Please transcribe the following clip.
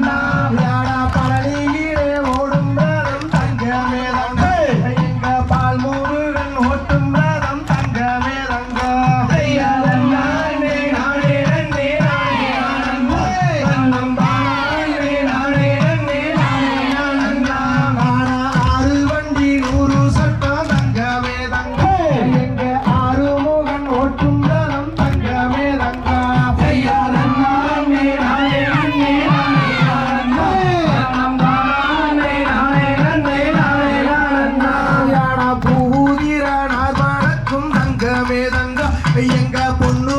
now. மேதங்க ஐயங்க பொண்ணு